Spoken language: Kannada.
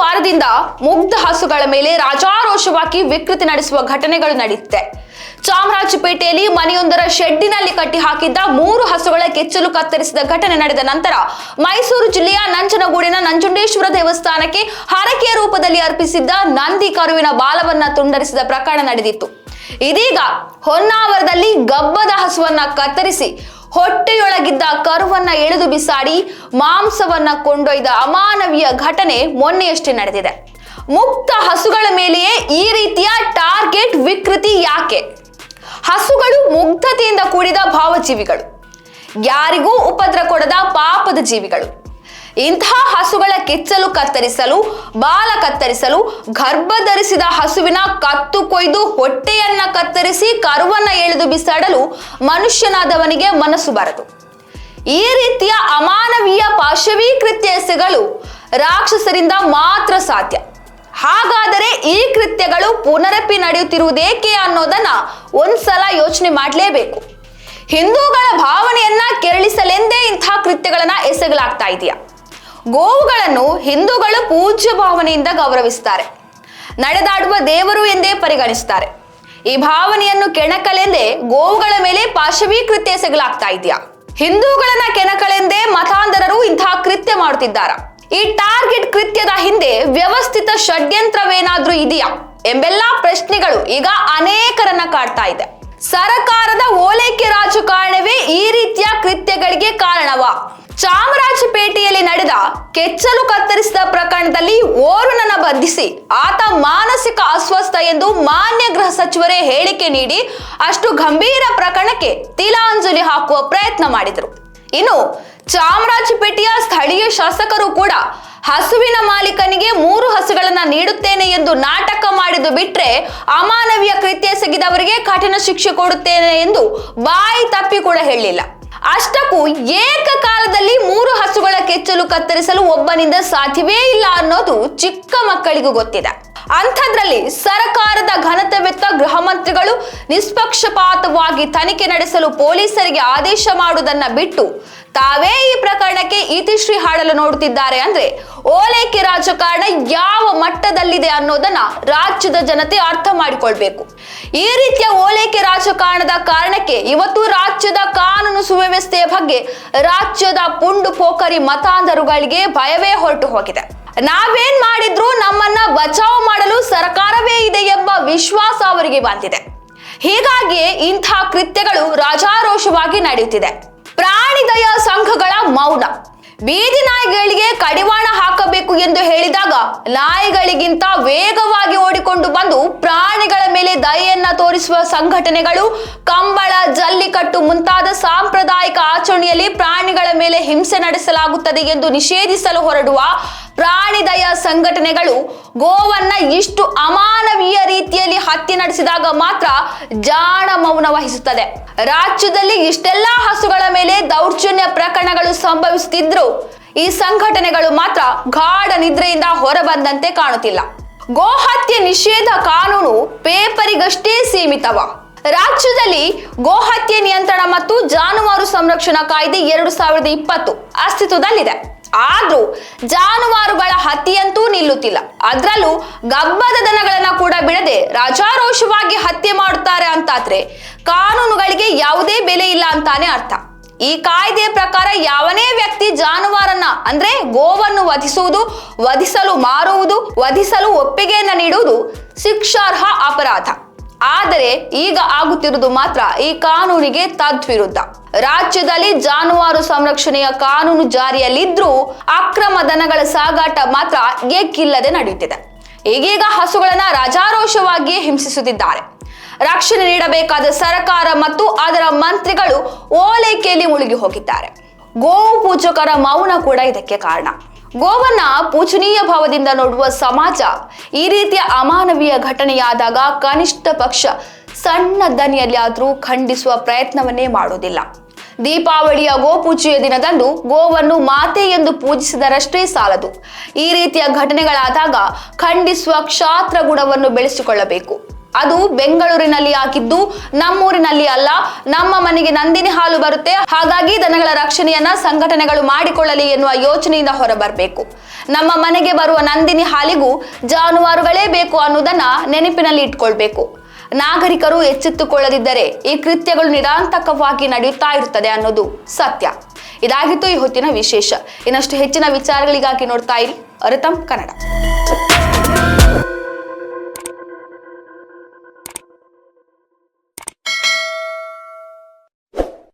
ವಾರದಿಂದ ಮುಗ್ಧ ಹಸುಗಳ ಮೇಲೆ ರಾಜಾರೋಷವಾಗಿ ವಿಕೃತಿ ನಡೆಸುವ ಘಟನೆಗಳು ನಡೆಯುತ್ತೆ. ಚಾಮರಾಜಪೇಟೆಯಲ್ಲಿ ಮನೆಯೊಂದರ ಶೆಡ್ಡಿನಲ್ಲಿ ಕಟ್ಟಿ ಹಾಕಿದ್ದ ಮೂರು ಹಸುಗಳ ಕೆಚ್ಚಲು ಕತ್ತರಿಸಿದ ಘಟನೆ ನಡೆದ ನಂತರ ಮೈಸೂರು ಜಿಲ್ಲೆಯ ನಂಜನಗೂಡಿನ ನಂಜುಂಡೇಶ್ವರ ದೇವಸ್ಥಾನಕ್ಕೆ ಹರಕೆಯ ರೂಪದಲ್ಲಿ ಅರ್ಪಿಸಿದ್ದ ನಂದಿ ಕರುವಿನ ಬಾಲವನ್ನ ತುಂಡರಿಸಿದ ಪ್ರಕರಣ ನಡೆದಿತ್ತು. ಇದೀಗ ಹೊನ್ನಾವರದಲ್ಲಿ ಗಬ್ಬದ ಹಸುವನ್ನ ಕತ್ತರಿಸಿ ಹೊಟ್ಟೆಯೊಳಗಿದ್ದ ಕರುವನ್ನ ಎಳೆದು ಬಿಸಾಡಿ ಮಾಂಸವನ್ನ ಕೊಂಡೊಯ್ದ ಅಮಾನವೀಯ ಘಟನೆ ಮೊನ್ನೆಯಷ್ಟೇ ನಡೆದಿದೆ. ಮುಕ್ತ ಹಸುಗಳ ಮೇಲೆಯೇ ಈ ರೀತಿಯ ಟಾರ್ಗೆಟ್ ವಿಕೃತಿ ಯಾಕೆ? ಹಸುಗಳು ಮುಗ್ಧತೆಯಿಂದ ಕೂಡಿದ ಭಾವಜೀವಿಗಳು. ಯಾರಿಗೂ ಉಪದ್ರ ಕೊಡದ ಪಾಪದ ಜೀವಿಗಳು. ಇಂತಹ ಹಸುಗಳ ಕೆಚ್ಚಲು ಕತ್ತರಿಸಲು, ಬಾಲ ಕತ್ತರಿಸಲು, ಗರ್ಭ ಧರಿಸಿದ ಹಸುವಿನ ಕತ್ತು ಕೊಯ್ದು ಹೊಟ್ಟೆಯನ್ನ ಕತ್ತರಿಸಿ ಕರುವನ್ನ ಎಳೆದು ಬಿಸಾಡಲು ಮನುಷ್ಯನಾದವನಿಗೆ ಮನಸ್ಸು ಬರದು. ಈ ರೀತಿಯ ಅಮಾನವೀಯ ಪಾಶವೀ ಕೃತ್ಯ ಎಸೆಗಳು ರಾಕ್ಷಸರಿಂದ ಮಾತ್ರ ಸಾಧ್ಯ. ಹಾಗಾದರೆ ಈ ಕೃತ್ಯಗಳು ಪುನರಪಿ ನಡೆಯುತ್ತಿರುವುದೇಕೆ ಅನ್ನೋದನ್ನ ಒಂದ್ಸಲ ಯೋಚನೆ ಮಾಡಲೇಬೇಕು. ಹಿಂದೂಗಳ ಭಾವನೆಯನ್ನ ಕೆರಳಿಸಲೆಂದೇ ಇಂತಹ ಕೃತ್ಯಗಳನ್ನ ಎಸಗಲಾಗ್ತಾ ಇದೆಯಾ? ಗೋವುಗಳನ್ನು ಹಿಂದೂಗಳು ಪೂಜ್ಯ ಭಾವನೆಯಿಂದ ಗೌರವಿಸ್ತಾರೆ ನಡೆದಾಡುವ ದೇವರು ಎಂದೇ ಪರಿಗಣಿಸ್ತಾರೆ ಈ ಭಾವನೆಯನ್ನು ಕೆಣಕಲೆಂದೇ ಗೋವುಗಳ ಮೇಲೆ ಪಾಶವೀ ಕೃತ್ಯ ಸಿಗಲಾಗ್ತಾ ಇದೆಯಾ? ಹಿಂದೂಗಳನ್ನ ಕೆಣಕಲೆಂದೇ ಮತಾಂಧರರು ಇಂತಹ ಕೃತ್ಯ ಮಾಡುತ್ತಿದ್ದಾರೆ? ಈ ಟಾರ್ಗೆಟ್ ಕೃತ್ಯದ ಹಿಂದೆ ವ್ಯವಸ್ಥಿತ ಷಡ್ಯಂತ್ರವೇನಾದ್ರೂ ಇದೆಯಾ? ಎಂಬೆಲ್ಲಾ ಪ್ರಶ್ನೆಗಳು ಈಗ ಅನೇಕರನ್ನ ಕಾಡ್ತಾ ಇದೆ. ಸರಕಾರದ ಓಲೈಕೆ ರಾಜಕಾರಣವೇ ಈ ರೀತಿಯ ಕೃತ್ಯಗಳಿಗೆ ಕಾರಣವ. ಚಾಮರಾಜಪೇಟೆಯಲ್ಲಿ ನಡೆದ ಕೆಚ್ಚಲು ಕತ್ತರಿಸಿದ ಪ್ರಕರಣದಲ್ಲಿ ಓರ್ವನನ್ನ ಬಂಧಿಸಿ ಆತ ಮಾನಸಿಕ ಅಸ್ವಸ್ಥ ಎಂದು ಮಾನ್ಯ ಗೃಹ ಸಚಿವರೇ ಹೇಳಿಕೆ ನೀಡಿ ಅಷ್ಟು ಗಂಭೀರ ಪ್ರಕರಣಕ್ಕೆ ತಿಲಾಂಜಲಿ ಹಾಕುವ ಪ್ರಯತ್ನ ಮಾಡಿದರು. ಇನ್ನು ಚಾಮರಾಜಪೇಟೆಯ ಸ್ಥಳೀಯ ಶಾಸಕರು ಕೂಡ ಹಸುವಿನ ಮಾಲೀಕನಿಗೆ ಮೂರು ಹಸುಗಳನ್ನ ನೀಡುತ್ತೇನೆ ಎಂದು ನಾಟಕ ಮಾಡಿದ್ದು ಬಿಟ್ರೆ ಅಮಾನವೀಯ ಕೃತ್ಯ ಎಸಗಿದವರಿಗೆ ಕಠಿಣ ಶಿಕ್ಷೆ ಕೊಡುತ್ತೇನೆ ಎಂದು ಬಾಯಿ ತಪ್ಪಿ ಕೂಡ ಹೇಳಿಲ್ಲ ಅಷ್ಟಕ್ಕೂ ಏಕಕಾಲದಲ್ಲಿ ಮೂರು ಹಸುಗಳ ಕೆಚ್ಚಲು ಕತ್ತರಿಸಲು ಒಬ್ಬನಿಂದ ಸಾಧ್ಯವೇ ಇಲ್ಲ ಅನ್ನೋದು ಚಿಕ್ಕ ಮಕ್ಕಳಿಗೂ ಗೊತ್ತಿದೆ. ಅಂಥದ್ರಲ್ಲಿ ಸರ್ಕಾರದ ಘನತೆವೆತ್ತ ಗೃಹ ಮಂತ್ರಿಗಳು ನಿಷ್ಪಕ್ಷಪಾತವಾಗಿ ತನಿಖೆ ನಡೆಸಲು ಪೊಲೀಸರಿಗೆ ಆದೇಶ ಮಾಡುವುದನ್ನ ಬಿಟ್ಟು ತಾವೇ ಈ ಪ್ರಕರಣಕ್ಕೆ ಇತಿಶ್ರೀ ಹಾಡಲು ನೋಡುತ್ತಿದ್ದಾರೆ ಅಂದ್ರೆ ಓಲೈಕೆ ರಾಜಕಾರಣ ಯಾವ ಮಟ್ಟದಲ್ಲಿದೆ ಅನ್ನೋದನ್ನ ರಾಜ್ಯದ ಜನತೆ ಅರ್ಥ ಮಾಡಿಕೊಳ್ಬೇಕು. ಈ ರೀತಿಯ ಓಲೈಕೆ ರಾಜಕಾರಣದ ಕಾರಣಕ್ಕೆ ಇವತ್ತು ರಾಜ್ಯದ ಕಾನೂನು ಸುವ್ಯವಸ್ಥೆಯ ಬಗ್ಗೆ ರಾಜ್ಯದ ಪುಂಡು ಪೋಖರಿ ಮತಾಂಧರುಗಳಿಗೆ ಭಯವೇ ಹೊರಟು ಹೋಗಿದೆ. ನಾವೇನ್ ಮಾಡಿದ್ರು ನಮ್ಮನ್ನ ಬಚಾವ್ ಮಾಡಲು ಸರ್ಕಾರವೇ ಇದೆ ಎಂಬ ವಿಶ್ವಾಸ ಅವರಿಗೆ ಬಂದಿದೆ. ಹೀಗಾಗಿಯೇ ಇಂಥ ಕೃತ್ಯಗಳು ರಾಜಾರೋಷವಾಗಿ ನಡೆಯುತ್ತಿದೆ. ಪ್ರಾಣಿದಯ ಸಂಘಗಳ ಮೌನ. ಬೀದಿ ನಾಯಿಗಳಿಗೆ ಕಡಿವಾಣ ಹಾಕಬೇಕು ಎಂದು ಹೇಳಿದಾಗ ನಾಯಿಗಳಿಗಿಂತ ವೇಗವಾಗಿ ಓಡಿಕೊಂಡು ಬಂದು ಪ್ರಾಣಿಗಳ ಮೇಲೆ ದಯೆಯನ್ನ ತೋರಿಸುವ ಸಂಘಟನೆಗಳು, ಕಂಬಳ, ಜಲ್ಲಿಕಟ್ಟು ಮುಂತಾದ ಸಾಂಪ್ರದಾಯಿಕ ಆಚರಣೆಯಲ್ಲಿ ಪ್ರಾಣಿಗಳ ಮೇಲೆ ಹಿಂಸೆ ನಡೆಸಲಾಗುತ್ತದೆ ಎಂದು ನಿಷೇಧಿಸಲು ಹೊರಡುವ ಪ್ರಾಣಿ ದಯಾ ಸಂಘಟನೆಗಳು ಗೋವನ್ನ ಇಷ್ಟು ಅಮಾನವೀಯ ರೀತಿಯಲ್ಲಿ ಹತ್ಯೆ ನಡೆಸಿದಾಗ ಮಾತ್ರ ಜಾಣ ಮೌನ ವಹಿಸುತ್ತದೆ. ರಾಜ್ಯದಲ್ಲಿ ಇಷ್ಟೆಲ್ಲಾ ಹಸುಗಳ ಮೇಲೆ ದೌರ್ಜನ್ಯ ಪ್ರಕರಣಗಳು ಸಂಭವಿಸುತ್ತಿದ್ರು ಈ ಸಂಘಟನೆಗಳು ಮಾತ್ರ ಗಾಢ ನಿದ್ರೆಯಿಂದ ಹೊರಬಂದಂತೆ ಕಾಣುತ್ತಿಲ್ಲ. ಗೋಹತ್ಯೆ ನಿಷೇಧ ಕಾನೂನು ಪೇಪರಿಗಷ್ಟೇ ಸೀಮಿತವ. ರಾಜ್ಯದಲ್ಲಿ ಗೋಹತ್ಯೆ ನಿಯಂತ್ರಣ ಮತ್ತು ಜಾನುವಾರು ಸಂರಕ್ಷಣಾ ಕಾಯ್ದೆ ಎರಡು ಸಾವಿರದ ಇಪ್ಪತ್ತು ಅಸ್ತಿತ್ವದಲ್ಲಿದೆ. ಆದ್ರೂ ಜಾನುವಾರುಗಳ ಹತ್ಯೆಯಂತೂ ನಿಲ್ಲುತ್ತಿಲ್ಲ. ಅದರಲ್ಲೂ ಗಬ್ಬದ ದನಗಳನ್ನ ಕೂಡ ಬಿಡದೆ ರಾಜಾರೋಷವಾಗಿ ಹತ್ಯೆ ಮಾಡುತ್ತಾರೆ ಅಂತಾದ್ರೆ ಕಾನೂನುಗಳಿಗೆ ಯಾವುದೇ ಬೆಲೆ ಇಲ್ಲ ಅಂತಾನೆ ಅರ್ಥ. ಈ ಕಾಯ್ದೆಯ ಪ್ರಕಾರ ಯಾವನೇ ವ್ಯಕ್ತಿ ಜಾನುವಾರನ್ನ, ಅಂದ್ರೆ ಗೋವನ್ನು ವಧಿಸುವುದು, ವಧಿಸಲು ಮಾರುವುದು, ವಧಿಸಲು ಒಪ್ಪಿಗೆಯನ್ನ ನೀಡುವುದು ಶಿಕ್ಷಾರ್ಹ ಅಪರಾಧ. ಆದರೆ ಈಗ ಆಗುತ್ತಿರುವುದು ಮಾತ್ರ ಈ ಕಾನೂನಿಗೆ ತದ್ವಿರುದ್ಧ. ರಾಜ್ಯದಲ್ಲಿ ಜಾನುವಾರು ಸಂರಕ್ಷಣೆಯ ಕಾನೂನು ಜಾರಿಯಲ್ಲಿದ್ರೂ ಅಕ್ರಮ ದನಗಳ ಸಾಗಾಟ ಮಾತ್ರ ಏಕಿಲ್ಲದೆ ನಡೆಯುತ್ತಿದೆ. ಈಗೀಗ ಹಸುಗಳನ್ನ ರಾಜಾರೋಷವಾಗಿಯೇ ಹಿಂಸಿಸುತ್ತಿದ್ದಾರೆ. ರಕ್ಷಣೆ ನೀಡಬೇಕಾದ ಸರ್ಕಾರ ಮತ್ತು ಅದರ ಮಂತ್ರಿಗಳು ಓಲೈಕೆಯಲ್ಲಿ ಮುಳುಗಿ ಹೋಗಿದ್ದಾರೆ. ಗೋವು ಪೂಜಕರ ಮೌನ ಕೂಡ ಇದಕ್ಕೆ ಕಾರಣ. ಗೋವನ್ನ ಪೂಜನೀಯ ಭಾವದಿಂದ ನೋಡುವ ಸಮಾಜ ಈ ರೀತಿಯ ಅಮಾನವೀಯ ಘಟನೆಯಾದಾಗ ಕನಿಷ್ಠ ಪಕ್ಷ ಸಣ್ಣ ದನಿಯಲ್ಲಿ ಆದರೂ ಖಂಡಿಸುವ ಪ್ರಯತ್ನವನ್ನೇ ಮಾಡುವುದಿಲ್ಲ ದೀಪಾವಳಿಯ ಗೋಪೂಜೆಯ ದಿನದಂದು ಗೋವನ್ನು ಮಾತೆ ಎಂದು ಪೂಜಿಸಿದರಷ್ಟೇ ಸಾಲದು. ಈ ರೀತಿಯ ಘಟನೆಗಳಾದಾಗ ಖಂಡಿಸುವ ಕ್ಷಾತ್ರ ಗುಣವನ್ನು ಬೆಳೆಸಿಕೊಳ್ಳಬೇಕು. ಅದು ಬೆಂಗಳೂರಿನಲ್ಲಿ ಹಾಕಿದ್ದು, ನಮ್ಮೂರಿನಲ್ಲಿ ಅಲ್ಲ, ನಮ್ಮ ಮನೆಗೆ ನಂದಿನಿ ಹಾಲು ಬರುತ್ತೆ. ಹಾಗಾಗಿ ದನಗಳ ರಕ್ಷಣೆಯನ್ನ ಸಂಘಟನೆಗಳು ಮಾಡಿಕೊಳ್ಳಲಿ ಎನ್ನುವ ಯೋಚನೆಯಿಂದ ಹೊರಬರಬೇಕು. ನಮ್ಮ ಮನೆಗೆ ಬರುವ ನಂದಿನಿ ಹಾಲಿಗೂ ಜಾನುವಾರುಗಳೇ ಬೇಕು ಅನ್ನೋದನ್ನ ನೆನಪಿನಲ್ಲಿ ಇಟ್ಕೊಳ್ಬೇಕು. ನಾಗರಿಕರು ಎಚ್ಚೆತ್ತುಕೊಳ್ಳದಿದ್ದರೆ ಈ ಕೃತ್ಯಗಳು ನಿರಾಂತಕವಾಗಿ ನಡೆಯುತ್ತಾ ಇರುತ್ತದೆ ಅನ್ನೋದು ಸತ್ಯ. ಇದಾಗಿತ್ತು ಈ ಹೊತ್ತಿನ ವಿಶೇಷ. ಇನ್ನಷ್ಟು ಹೆಚ್ಚಿನ ವಿಚಾರಗಳಿಗಾಗಿ ನೋಡ್ತಾ ಇರಿ. ಅರತಂ ಕನ್ನಡ.